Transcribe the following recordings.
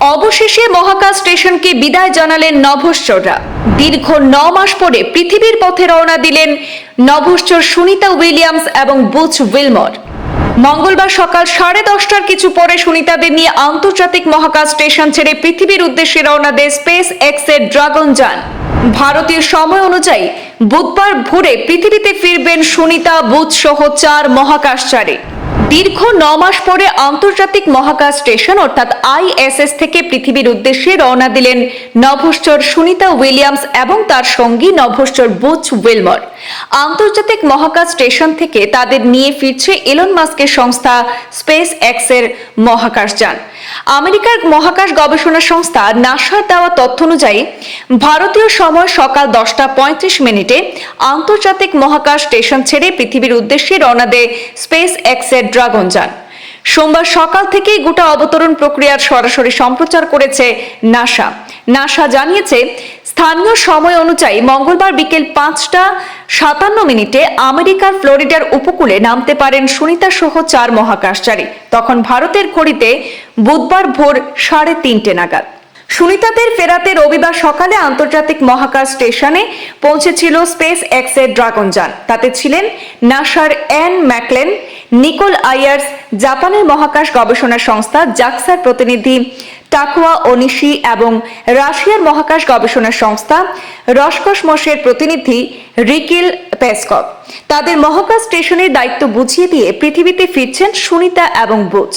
অবশেষে মহাকাশ স্টেশনকে বিদায় জানালেন নভশ্চররা। দীর্ঘ ন মাস পরে পৃথিবীর পথে রওনা দিলেন নভশ্চর সুনিতা উইলিয়ামস এবং বুচ উইলমর। মঙ্গলবার সকাল সাড়ে দশটার কিছু পরে সুনিতাদের নিয়ে আন্তর্জাতিক মহাকাশ স্টেশন ছেড়ে পৃথিবীর উদ্দেশ্যে রওনা দেয় স্পেস এক্সের ড্রাগন যান। ভারতীয় সময় অনুযায়ী বুধবার ভোরে পৃথিবীতে ফিরবেন সুনিতা বুধ সহ চার মহাকাশচারী। দীর্ঘ ন মাস পরে আন্তর্জাতিক মহাকাশ স্টেশন, অর্থাৎ আইএসএস থেকে পৃথিবীর উদ্দেশ্যে রওনা দিলেন নভশ্চর সুনিতা উইলিয়ামস এবং তার সঙ্গী নভশ্চর বুচ উইলমর। আন্তর্জাতিক মহাকাশ স্টেশন থেকে তাদের নিয়ে ফিরছে এলন মাস্কের সংস্থা স্পেস এক্সের মহাকাশযান আমেরিকার মহাকাশ গবেষণা সংস্থা নাসার দেওয়া তথ্য অনুযায়ী, ভারতীয় সময় সকাল দশটা পঁয়ত্রিশ মিনিটে আন্তর্জাতিক মহাকাশ স্টেশন ছেড়ে পৃথিবীর উদ্দেশ্যে রওনা দেয় স্পেস এক্সের ড্রাগন যান সোমবার সকাল থেকেই গোটা অবতরণ প্রক্রিয়ার সরাসরি সম্প্রচার করেছে নাসা। নাসা জানিয়েছে, স্থানীয় সময় অনুযায়ী মঙ্গলবার বিকেল পাঁচটা সাতান্ন মিনিটে আমেরিকার ফ্লোরিডার উপকূলে নামতে পারেন সুনিতা সহ চার মহাকাশচারী। তখন ভারতের ঘড়িতে বুধবার ভোর সাড়ে তিনটে নাগাদ। সুনিতাদের ফেরাতে রবিবার সকালে আন্তর্জাতিক মহাকাশ স্টেশনে পৌঁছেছিল স্পেস এক্সের ড্রাগন যান। তাতে ছিলেন নাসার অ্যান ম্যাকলেন, নিকোল আয়ার্স, জাপানের মহাকাশ গবেষণা সংস্থা, জাক্সার প্রতিনিধি টাকুয়া ওনিশি এবং রাশিয়ার মহাকাশ গবেষণা সংস্থা রসকসমসের প্রতিনিধি রিকিল পেসকভ। তাদের মহাকাশ স্টেশনের দায়িত্ব বুঝিয়ে দিয়ে পৃথিবীতে ফিরছেন সুনিতা এবং বুচ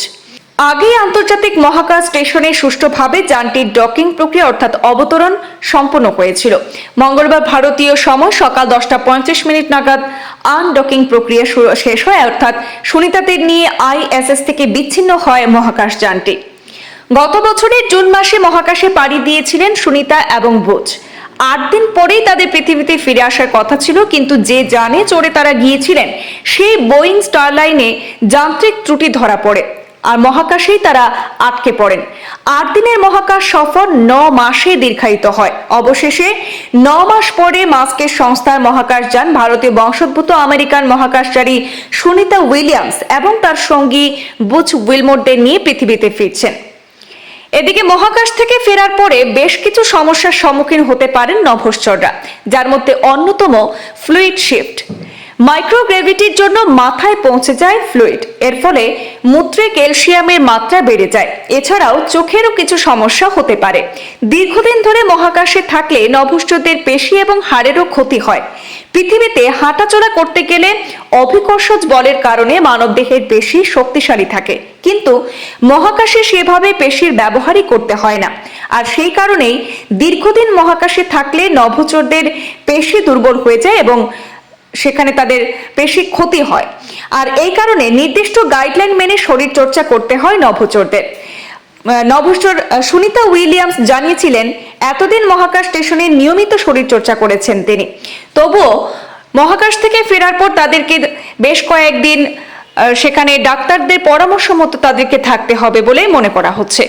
আগেই আন্তর্জাতিক মহাকাশ স্টেশনে সুষ্ঠুভাবে যানটির ডকিং প্রক্রিয়া অর্থাৎ অবতরণ সম্পন্ন হয়েছিল। মঙ্গলবার ভারতীয় সময় সকাল দশটা পঞ্চাশ মিনিট নাগাদ আনডকিং প্রক্রিয়া শেষ হয়, অর্থাৎ সুনিতাদের নিয়ে আইএসএস থেকে বিচ্ছিন্ন হয় মহাকাশ যানটি। গত বছরের জুন মাসে মহাকাশে পাড়ি দিয়েছিলেন সুনিতা এবং বোঝ আট দিন পরেই তাদের পৃথিবীতে ফিরে আসার কথা ছিল, কিন্তু যে যানে চড়ে তারা গিয়েছিলেন, সেই বোয়িং স্টারলাইনে যান্ত্রিক ত্রুটি ধরা পড়ে। আর মহাকাশেই তারা আটকে পড়েন। আট দিনের মহাকাশ সফর ন মাসে দীর্ঘায়িত হয়। অবশেষে ন মাস পরে মাস্কের সংস্থার মহাকাশ যান ভারতীয় বংশোদ্ভূত আমেরিকান মহাকাশচারী সুনিতা উইলিয়ামস এবং তার সঙ্গী বুচ উইলমোরদের নিয়ে পৃথিবীতে ফিরছেন। এদিকে মহাকাশ থেকে ফেরার পরে বেশ কিছু সমস্যার সম্মুখীন হতে পারেন নভশ্চররা, যার মধ্যে অন্যতম ফ্লুইড শিফট। মাইক্রোগ্রেভিটির জন্য মাথায় পৌঁছে যায় ফ্লুইড। এর ফলে মূত্রে ক্যালসিয়ামের মাত্রা বেড়ে যায়। এছাড়াও চোখেরও কিছু সমস্যা হতে পারে। দীর্ঘদিন ধরে মহাকাশে থাকলে নভশ্চরদের পেশি এবং হাড়েরও ক্ষতি হয়। পৃথিবীতে হাঁটাচলা করতে গেলে অভিকর্ষজ বলের কারণে মানবদেহের পেশি শক্তিশালী থাকে। কিন্তু মহাকাশে সেভাবে পেশির ব্যবহারই করতে হয় না। আর সেই কারণেই দীর্ঘদিন মহাকাশে থাকলে নভোচরদের পেশি দুর্বল হয়ে যায় এবং সেখানে তাদের পেশি ক্ষতি হয়। আর এই কারণে নির্দিষ্ট গাইডলাইন মেনে শরীর চর্চা করতে হয় নভোচরদের। নভোচর সুনিতা উইলিয়ামস জানিয়েছিলেন, এতদিন মহাকাশ স্টেশনে নিয়মিত শরীর চর্চা করেছেন তিনি। তবুও মহাকাশ থেকে ফেরার পর তাদেরকে বেশ কয়েকদিন সেখানে ডাক্তারদের পরামর্শ মতো তাদেরকে থাকতে হবে বলেই মনে করা হচ্ছে।